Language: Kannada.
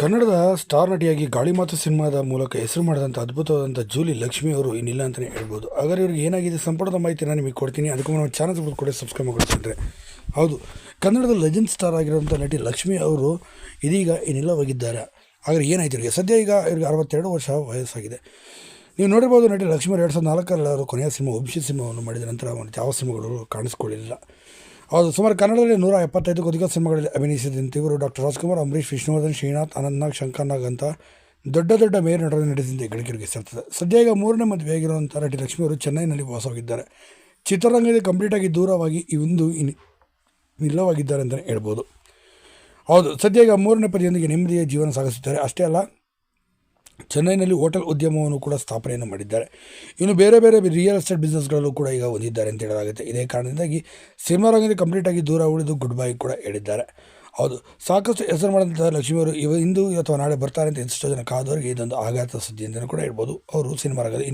ಕನ್ನಡದ ಸ್ಟಾರ್ ನಟಿಯಾಗಿ ಗಾಳಿ ಮಾತು ಸಿನಿಮಾದ ಮೂಲಕ ಹೆಸರು ಮಾಡಿದಂಥ ಅದ್ಭುತವಾದಂಥ ಜೂಲಿ ಲಕ್ಷ್ಮಿ ಅವರು ಇನ್ನಿಲ್ಲ ಅಂತಲೇ ಹೇಳ್ಬೋದು. ಹಾಗಾದ್ರೆ ಇವ್ರಿಗೆ ಏನಾಗಿದೆ ಸಂಪುಟದ ಮಾಹಿತಿ ನಾನು ನಿಮಗೆ ಕೊಡ್ತೀನಿ. ಅದಕ್ಕೂ ನಾವು ಚಾನಲ್ ಕೂಡ ಸಬ್ಸ್ಕ್ರೈಬ್ ಮಾಡಿಕೊಂಡ್ರೆ ಹೌದು, ಕನ್ನಡದ ಲೆಜೆಂಡ್ ಸ್ಟಾರ್ ಆಗಿರುವಂಥ ನಟಿ ಲಕ್ಷ್ಮಿ ಅವರು ಇದೀಗ ಇನ್ನಿಲ್ಲವಾಗಿದ್ದಾರೆ ಆದರೆ ಏನಾಯ್ತು ಇವರಿಗೆ? ಸದ್ಯ ಈಗ ಇವ್ರಿಗೆ ಅರವತ್ತೆರಡು ವರ್ಷ ವಯಸ್ಸಾಗಿದೆ. ನೀವು ನೋಡಿರ್ಬೋದು ನಟಿ ಲಕ್ಷ್ಮಿ ಎರಡು ಸಾವಿರದ ನಾಲ್ಕರಲ್ಲಿ ಅವರು ಕೊನೆಯ ಸಿನಿಮಾ ವಂಶಿ ಸಿನಿಮಾವನ್ನು ಮಾಡಿದ ನಂತರ ಯಾವ ಸಿನಿಮಾಗಳು ಕಾಣಿಸ್ಕೊಳ್ಳಿಲ್ಲ. ಹೌದು, ಸುಮಾರು ಕನ್ನಡದಲ್ಲಿ ನೂರ ಎಪ್ಪತ್ತೈದು ಅಧಿಕ ಸಿನಿಮಾಗಳಲ್ಲಿ ಅಭಿನಯಿಸಿದಂತೆ ಇವರು ಡಾಕ್ಟರ್ ರಾಜ್ಕುಮಾರ್, ಅಂಬರೀಷ್, ವಿಷ್ಣುವರ್ಧನ್, ಶ್ರೀನಾಥ್, ಅನಂತ್ನಾಗ್ ಶಂಕರ್ನಾಗ್ ಅಂತ ದೊಡ್ಡ ದೊಡ್ಡ ಮೇಯರ್ ನಟರನ್ನು ನಡೆಸಿದಂತೆ ಗಳಿಕೆರಿಗೆ ಸೇರ್ತದೆ. ಸದ್ಯ ಈಗ ಮೂರನೇ ಮದುವೆಯಾಗಿರುವಂಥ ನಟಿ ಲಕ್ಷ್ಮಿ ಅವರು ಚೆನ್ನೈನಲ್ಲಿ ವಾಸವಾಗಿದ್ದಾರೆ. ಚಿತ್ರರಂಗದಲ್ಲಿ ಕಂಪ್ಲೀಟಾಗಿ ದೂರವಾಗಿ ಇಂದು ಇನ್ ಇಲ್ಲವಾಗಿದ್ದಾರೆ ಅಂತಲೇ ಹೇಳ್ಬೋದು. ಹೌದು ಸದ್ಯ ಈಗ ಮೂರನೇ ಪದಿಯೊಂದಿಗೆ ನೆಮ್ಮದಿಯ ಜೀವನ ಸಾಗಿಸುತ್ತಾರೆ. ಅಷ್ಟೇ ಅಲ್ಲ ಚೆನ್ನೈನಲ್ಲಿ ಹೋಟೆಲ್ ಉದ್ಯಮವನ್ನು ಕೂಡ ಸ್ಥಾಪನೆಯನ್ನು ಮಾಡಿದ್ದಾರೆ. ಇನ್ನು ಬೇರೆ ಬೇರೆ ರಿಯಲ್ ಎಸ್ಟೇಟ್ ಬಿಸ್ನೆಸ್ಗಳಲ್ಲೂ ಕೂಡ ಈಗ ಹೊಂದಿದ್ದಾರೆ ಅಂತ ಹೇಳಲಾಗುತ್ತೆ. ಇದೇ ಕಾರಣದಿಂದಾಗಿ ಸಿನಿಮಾ ರಂಗದಲ್ಲಿ ಕಂಪ್ಲೀಟಾಗಿ ದೂರ ಉಳಿದು ಗುಡ್ ಬೈ ಕೂಡ ಹೇಳಿದ್ದಾರೆ. ಹೌದು, ಸಾಕಷ್ಟು ಹೆಸರು ಮಾಡಿದಂಥ ಲಕ್ಷ್ಮಿಯವರು ಇವ, ಇಂದು ಅಥವಾ ನಾಳೆ ಬರ್ತಾರೆ ಅಂತ ಎಷ್ಟೋ ಜನ ಕಾದವರಿಗೆ ಇದೊಂದು ಆಘಾತ ಸುದ್ದಿ ಅಂತಲೂ ಕೂಡ ಹೇಳ್ಬೋದು. ಅವರು ಸಿನಿಮಾ ರಂಗದ